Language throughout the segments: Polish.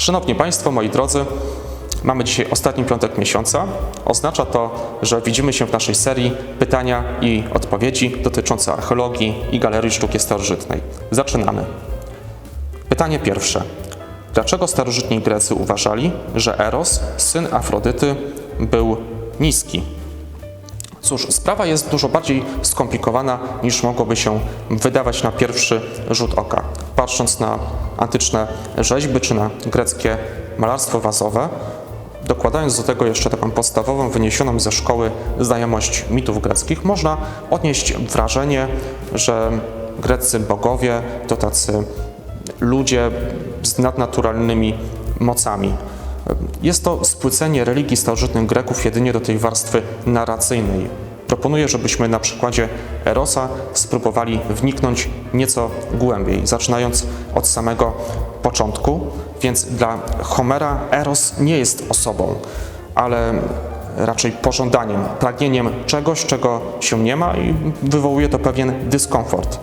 Szanowni Państwo, moi drodzy, mamy dzisiaj ostatni piątek miesiąca. Oznacza to, że widzimy się w naszej serii pytania i odpowiedzi dotyczące archeologii i galerii sztuki starożytnej. Zaczynamy. Pytanie pierwsze. Dlaczego starożytni Grecy uważali, że Eros, syn Afrodyty, był niski? Cóż, sprawa jest dużo bardziej skomplikowana niż mogłoby się wydawać na pierwszy rzut oka. Patrząc na antyczne rzeźby czy na greckie malarstwo wazowe, dokładając do tego jeszcze taką podstawową, wyniesioną ze szkoły znajomość mitów greckich, można odnieść wrażenie, że greccy bogowie to tacy ludzie z nadnaturalnymi mocami. Jest to spłycenie religii starożytnych Greków jedynie do tej warstwy narracyjnej. Proponuję, żebyśmy na przykładzie Erosa spróbowali wniknąć nieco głębiej, zaczynając od samego początku. Więc dla Homera Eros nie jest osobą, ale raczej pożądaniem, pragnieniem czegoś, czego się nie ma i wywołuje to pewien dyskomfort.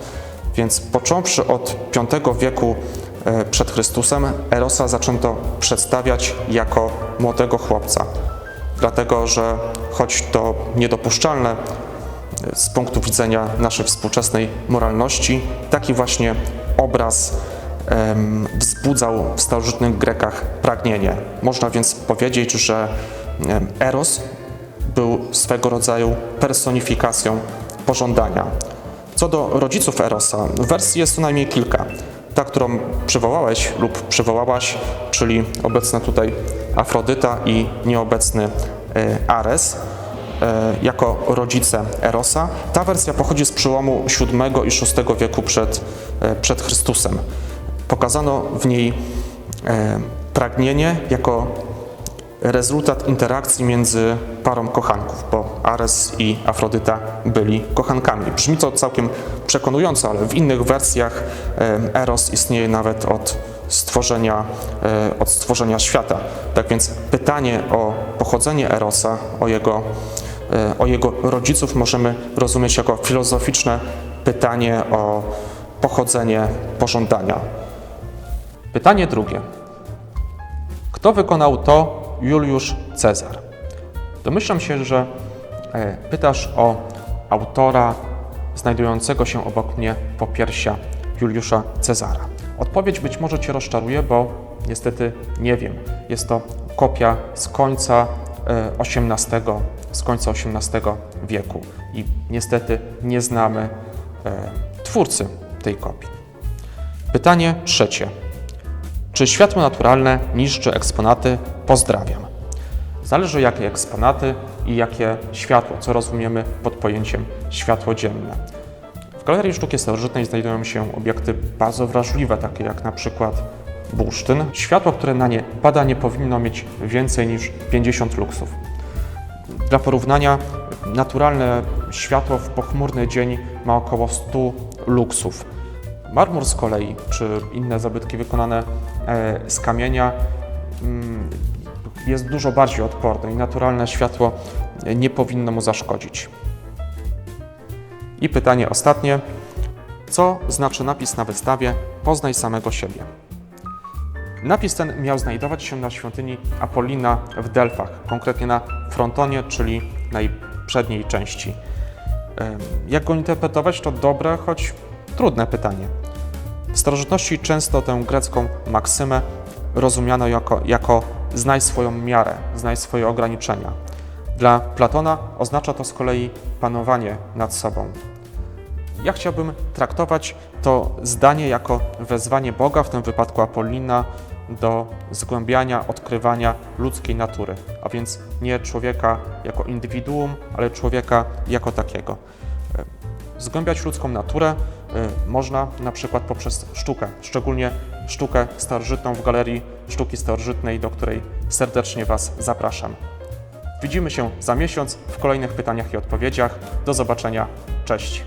Więc począwszy od V wieku e, przed Chrystusem, Erosa zaczęto przedstawiać jako młodego chłopca. Dlatego, że choć to niedopuszczalne z punktu widzenia naszej współczesnej moralności, taki właśnie obraz em, wzbudzał w starożytnych Grekach pragnienie. Można więc powiedzieć, że Eros był swego rodzaju personifikacją pożądania. Co do rodziców Erosa, wersji jest co najmniej kilka. Ta, którą przywołałeś lub przywołałaś, czyli obecna tutaj Afrodyta i nieobecny e, Ares, e, jako rodzice Erosa. Ta wersja pochodzi z przełomu VII i VI wieku przed, e, przed Chrystusem. Pokazano w niej pragnienie jako rezultat interakcji między parą kochanków, bo Ares i Afrodyta byli kochankami. Brzmi to całkiem przekonująco, ale w innych wersjach Eros istnieje nawet od stworzenia, e, od stworzenia świata. Tak więc pytanie o pochodzenie Erosa, o jego, e, o jego rodziców możemy rozumieć jako filozoficzne pytanie o pochodzenie pożądania. Pytanie drugie. Kto wykonał to Juliusz Cezar? Domyślam się, że e, pytasz o autora znajdującego się obok mnie popiersia Juliusza Cezara. Odpowiedź być może Cię rozczaruje, bo niestety nie wiem. Jest to kopia z końca e, XVIII, z końca XVIII wieku i niestety nie znamy e, twórcy tej kopii. Pytanie trzecie. Czy światło naturalne niszczy eksponaty? Pozdrawiam. Zależy jakie eksponaty i jakie światło, co rozumiemy pod pojęciem światło dzienne. Galerii Sztuki Starożytnej znajdują się obiekty bardzo wrażliwe, takie jak na przykład bursztyn. Światło, które na nie pada, nie powinno mieć więcej niż 50 luksów. Dla porównania, naturalne światło w pochmurny dzień ma około 100 luksów. Marmur z kolei, czy inne zabytki wykonane e, z kamienia, mm, jest dużo bardziej odporny i naturalne światło nie powinno mu zaszkodzić. I pytanie ostatnie. Co znaczy napis na wystawie Poznaj samego siebie? Napis ten miał znajdować się na świątyni Apollina w Delfach, konkretnie na frontonie, czyli najprzedniej części. Jak go interpretować, to dobre, choć trudne pytanie. W starożytności często tę grecką maksymę rozumiano jako, jako znaj swoją miarę, znaj swoje ograniczenia. Dla Platona oznacza to z kolei panowanie nad sobą. Ja chciałbym traktować to zdanie jako wezwanie Boga, w tym wypadku Apollina, do zgłębiania, odkrywania ludzkiej natury, a więc nie człowieka jako indywiduum, ale człowieka jako takiego. E, Zgłębiać ludzką naturę e, można na przykład poprzez sztukę, szczególnie sztukę starożytną w Galerii Sztuki Starożytnej, do której serdecznie Was zapraszam. Widzimy się za miesiąc w kolejnych pytaniach i odpowiedziach. Do zobaczenia. Cześć.